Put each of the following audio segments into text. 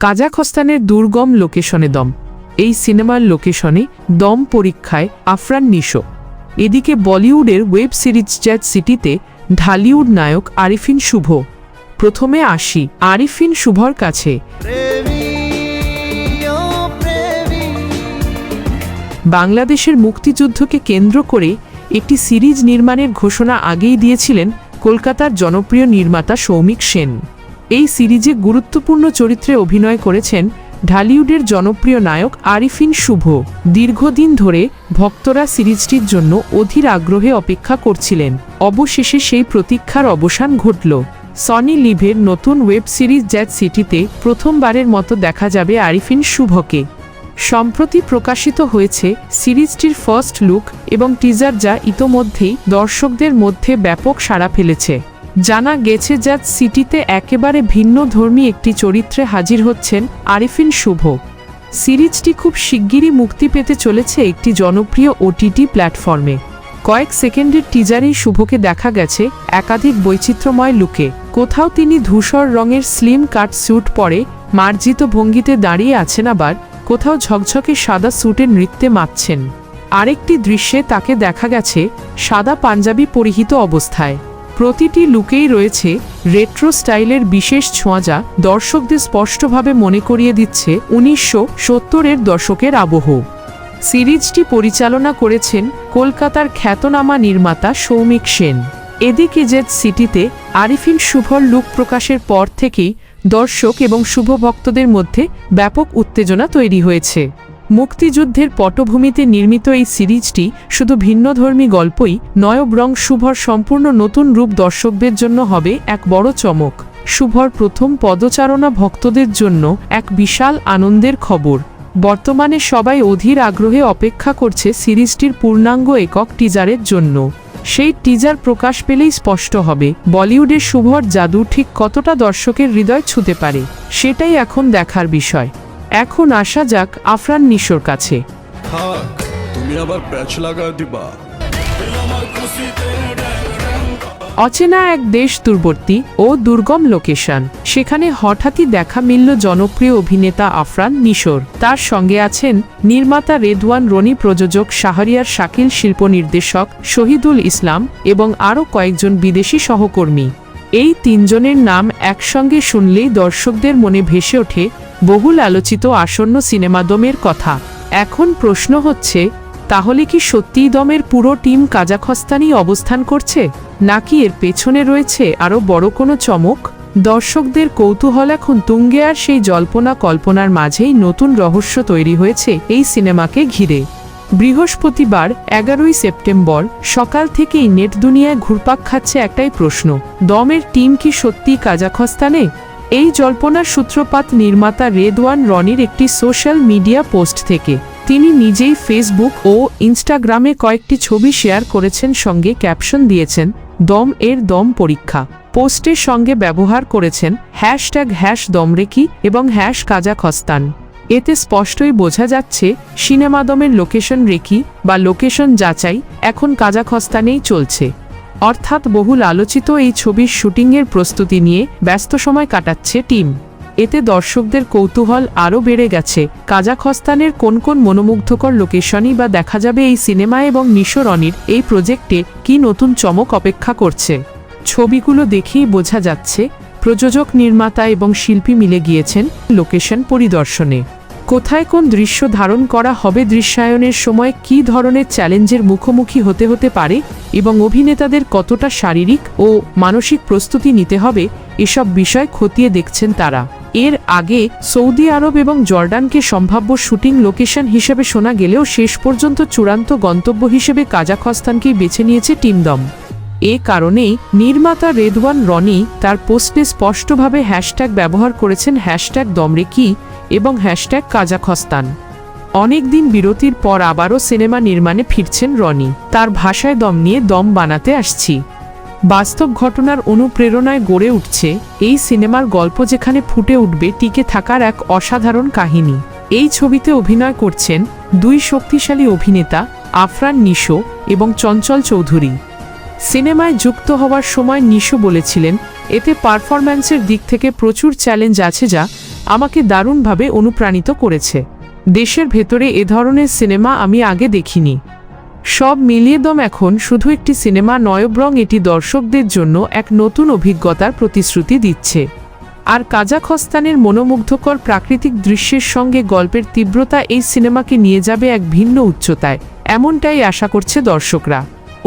কাজাখস্তানের দুর্গম লোকেশনে দম। এই সিনেমার লোকেশনে দম পরীক্ষায় আফরান নিশো। এদিকে বলিউডের ওয়েব সিরিজ জ্যাট সিটিতে ঢালিউড নায়ক আরিফিন শুভ। প্রথমে আসি আরিফিন শুভর কাছে। বাংলাদেশের মুক্তিযুদ্ধকে কেন্দ্র করে একটি সিরিজ নির্মাণের ঘোষণা আগেই দিয়েছিলেন কলকাতার জনপ্রিয় নির্মাতা সৌমিক সেন। এই সিরিজে গুরুত্বপূর্ণ চরিত্রে অভিনয় করেছেন ঢালিউডের জনপ্রিয় নায়ক আরিফিন শুভ। দীর্ঘদিন ধরে ভক্তরা সিরিজটির জন্য অধীর আগ্রহে অপেক্ষা করছিলেন। অবশেষে সেই প্রতীক্ষার অবসান ঘটল। সনি লিভের নতুন ওয়েব সিরিজ জ্যাট সিটিতে প্রথমবারের মতো দেখা যাবে আরিফিন শুভকে। সম্প্রতি প্রকাশিত হয়েছে সিরিজটির ফার্স্ট লুক এবং টিজার যা ইতোমধ্যেই দর্শকদের মধ্যে ব্যাপক সাড়া ফেলেছে। জানা গেছে জ্যাট সিটিতে একেবারে ভিন্ন ধর্মী একটি চরিত্রে হাজির হচ্ছেন আরিফিন শুভ। সিরিজটি খুব শিগগিরই মুক্তি পেতে চলেছে একটি জনপ্রিয় ওটিটি প্ল্যাটফর্মে। কয়েক সেকেন্ডের টিজারেই শুভকে দেখা গেছে একাধিক বৈচিত্র্যময় লুকে। কোথাও তিনি ধূসর রঙের স্লিম কাট স্যুট পরে মার্জিত ভঙ্গিতে দাঁড়িয়ে আছেন আবার, কোথাও ঝকঝকে সাদা স্যুটে নৃত্যে মাতছেন আরেকটি দৃশ্যে তাকে দেখা গেছে সাদা পাঞ্জাবি পরিহিত অবস্থায়। প্রতিটি লুকেই রয়েছে রেট্রো স্টাইলের বিশেষ ছোঁয়া যা দর্শকদের স্পষ্টভাবে মনে করিয়ে দিচ্ছে উনিশশো সত্তরের দশকের আবহ। সিরিজটি পরিচালনা করেছেন কলকাতার খ্যাতনামা নির্মাতা সৌমিক সেন। এদিকে জেদ সিটিতে আরিফিন শুভর লুক প্রকাশের পর থেকেই দর্শক এবং শুভ ভক্তদের মধ্যে ব্যাপক উত্তেজনা তৈরি হয়েছে। মুক্তিযুদ্ধের পটভূমিতে নির্মিত এই সিরিজটি শুধু ভিন্নধর্মী গল্পই নয়, বরং শুভর সম্পূর্ণ নতুন রূপ দর্শকদের জন্য হবে এক বড় চমক। শুভর প্রথম পদচারণা ভক্তদের জন্য এক বিশাল আনন্দের খবর। বর্তমানে সবাই অধীর আগ্রহে অপেক্ষা করছে সিরিজটির পূর্ণাঙ্গ একক টিজারের জন্য। সেই টিজার প্রকাশ পেলেই স্পষ্ট হবে, বলিউডের শুভর জাদু ঠিক কতটা দর্শকের হৃদয় ছুঁতে পারে, সেটাই এখন দেখার বিষয়। এখন আসা যাক আফরান নিশোর কাছে। থাক তুমি আবার প্যাচ লাগা দিবা। অচেনা এক দেশ দূরবর্তী ও দুর্গম লোকেশন। সেখানে হঠাৎই দেখা মিলল জনপ্রিয় অভিনেতা আফরান নিশোর। তার সঙ্গে আছেন নির্মাতা রেদওয়ান রনি প্রযোজক শাহরিয়ার শাকিল শিল্প নির্দেশক শহীদুল ইসলাম এবং আরও কয়েকজন বিদেশি সহকর্মী। এই তিনজনের নাম একসঙ্গে শুনলেই দর্শকদের মনে ভেসে ওঠে বহুল আলোচিত আসন্ন সিনেমা দমের কথা। এখন প্রশ্ন হচ্ছে, তাহলে কি সত্যিই দমের পুরো টিম কাজাখস্তানেই অবস্থান করছে? নাকি এর পেছনে রয়েছে আরও বড় কোনো চমক? দর্শকদের কৌতূহল এখন তুঙ্গে আর সেই জল্পনা কল্পনার মাঝেই নতুন রহস্য তৈরি হয়েছে এই সিনেমাকে ঘিরে। বৃহস্পতিবার, এগারোই সেপ্টেম্বর, সকাল থেকেই নেট দুনিয়ায় ঘুরপাক খাচ্ছে একটাই প্রশ্ন, দমের টিম কি সত্যি কাজাখস্তানে? এই জল্পনার সূত্রপাত নির্মাতা রেদওয়ান রনির একটি সোশ্যাল মিডিয়া পোস্ট থেকে। তিনি নিজেই ফেসবুক ও ইনস্টাগ্রামে কয়েকটি ছবি শেয়ার করেছেন, সঙ্গে ক্যাপশন দিয়েছেন, দম এর দম পরীক্ষা। পোস্টের সঙ্গে ব্যবহার করেছেন, হ্যাশট্যাগ হ্যাশ দমরেকি এবং হ্যাশ কাজাখস্তান। এতে স্পষ্টই বোঝা যাচ্ছে, সিনেমাদমের লোকেশন রেকি বা লোকেশন যাচাই এখন কাজাখস্তানেই চলছে। অর্থাৎ বহুল আলোচিত এই ছবির শুটিংয়ের প্রস্তুতি নিয়ে ব্যস্ত সময় কাটাচ্ছে টিম। এতে দর্শকদের কৌতূহল আরও বেড়ে গেছে। কাজাখস্তানের কোন কোন মনোমুগ্ধকর লোকেশনই বা দেখা যাবে এই সিনেমা এবং নিশোরনির এই প্রজেক্টে কি নতুন চমক অপেক্ষা করছে? ছবিগুলো দেখেই বোঝা যাচ্ছে, প্রযোজক, নির্মাতা এবং শিল্পী মিলে গিয়েছেন লোকেশন পরিদর্শনে। কোথায় কোন দৃশ্য ধারণ করা হবে দৃশ্যায়নের সময় কী ধরনের চ্যালেঞ্জের মুখোমুখি হতে হতে পারে এবং অভিনেতাদের কতটা শারীরিক ও মানসিক প্রস্তুতি নিতে হবে এসব বিষয় খতিয়ে দেখছেন তারা। এর আগে সৌদি আরব এবং জর্ডানকে সম্ভাব্য শুটিং লোকেশন হিসেবে শোনা গেলেও শেষ পর্যন্ত চূড়ান্ত গন্তব্য হিসেবে কাজাখস্তানকেই বেছে নিয়েছে টিমদম। এ কারণেই নির্মাতা রেদওয়ান রনি তার পোস্টে স্পষ্টভাবে হ্যাশট্যাগ ব্যবহার করেছেন হ্যাশট্যাগ দমরেকি এবং হ্যাশট্যাগ কাজাখস্তান অনেকদিন বিরতির পর আবারও সিনেমা নির্মাণে ফিরছেন রনি। তার ভাষায় দম নিয়ে দম বানাতে আসছি। বাস্তব ঘটনার অনুপ্রেরণায় গড়ে উঠছে এই সিনেমার গল্প যেখানে ফুটে উঠবে টিকে থাকার এক অসাধারণ কাহিনী। এই ছবিতে অভিনয় করছেন দুই শক্তিশালী অভিনেতা আফরান নিশো এবং চঞ্চল চৌধুরী। সিনেমায় যুক্ত হওয়ার সময় নিশো বলেছিলেন, এতে পারফরম্যান্সের দিক থেকে প্রচুর চ্যালেঞ্জ আছে যা আমাকে দারুণভাবে অনুপ্রাণিত করেছে। দেশের ভেতরে এ ধরনের সিনেমা আমি আগে দেখিনি। সব মিলিয়ে দম এখন শুধু একটি সিনেমা নয়ব্রং এটি দর্শকদের জন্য এক নতুন অভিজ্ঞতার প্রতিশ্রুতি দিচ্ছে। আর কাজাখস্তানের মনোমুগ্ধকর প্রাকৃতিক দৃশ্যের সঙ্গে গল্পের তীব্রতা এই সিনেমাকে নিয়ে যাবে এক ভিন্ন উচ্চতায়, এমনটাই আশা করছে দর্শকরা।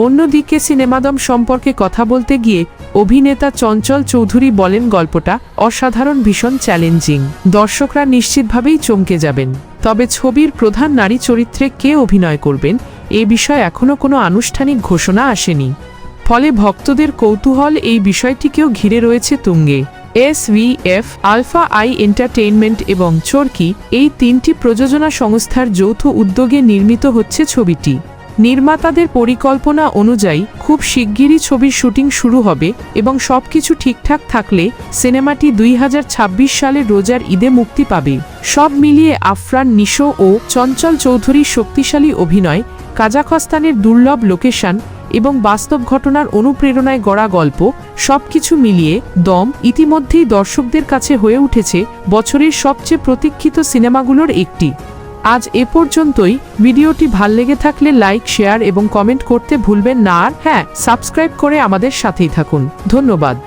অন্যদিকে সিনেমাদম সম্পর্কে কথা বলতে গিয়ে অভিনেতা চঞ্চল চৌধুরী বলেন গল্পটা অসাধারণ, ভীষণ চ্যালেঞ্জিং দর্শকরা নিশ্চিতভাবেই চমকে যাবেন। তবে ছবির প্রধান নারী চরিত্রে কে অভিনয় করবেন, এ বিষয়ে এখনও কোনো আনুষ্ঠানিক ঘোষণা আসেনি। ফলে ভক্তদের কৌতূহল এই বিষয়টিকেও ঘিরে রয়েছে তুঙ্গে। S F, alpha I entertainment এবং চরকি এই তিনটি প্রযোজনা সংস্থার যৌথ উদ্যোগে নির্মিত হচ্ছে ছবিটি। নির্মাতাদের পরিকল্পনা অনুযায়ী খুব শিগগিরই ছবির শুটিং শুরু হবে এবং সবকিছু ঠিকঠাক থাকলে সিনেমাটি দুই হাজার ছাব্বিশ সালে রোজার ঈদে মুক্তি পাবে। সব মিলিয়ে আফরান, নিশো ও চঞ্চল চৌধুরীর শক্তিশালী অভিনয়, কাজাখস্তানের দুর্লভ লোকেশন এবং বাস্তব ঘটনার অনুপ্রেরণায় গড়া গল্প সবকিছু মিলিয়ে দম ইতিমধ্যেই দর্শকদের কাছে হয়ে উঠেছে বছরের সবচেয়ে প্রতীক্ষিত সিনেমাগুলোর একটি। আজ এ পর্যন্তই। ভিডিওটি ভালো লেগে থাকলে লাইক, শেয়ার এবং কমেন্ট করতে ভুলবেন না। আর হ্যাঁ সাবস্ক্রাইব করে আমাদের সাথেই থাকুন। ধন্যবাদ।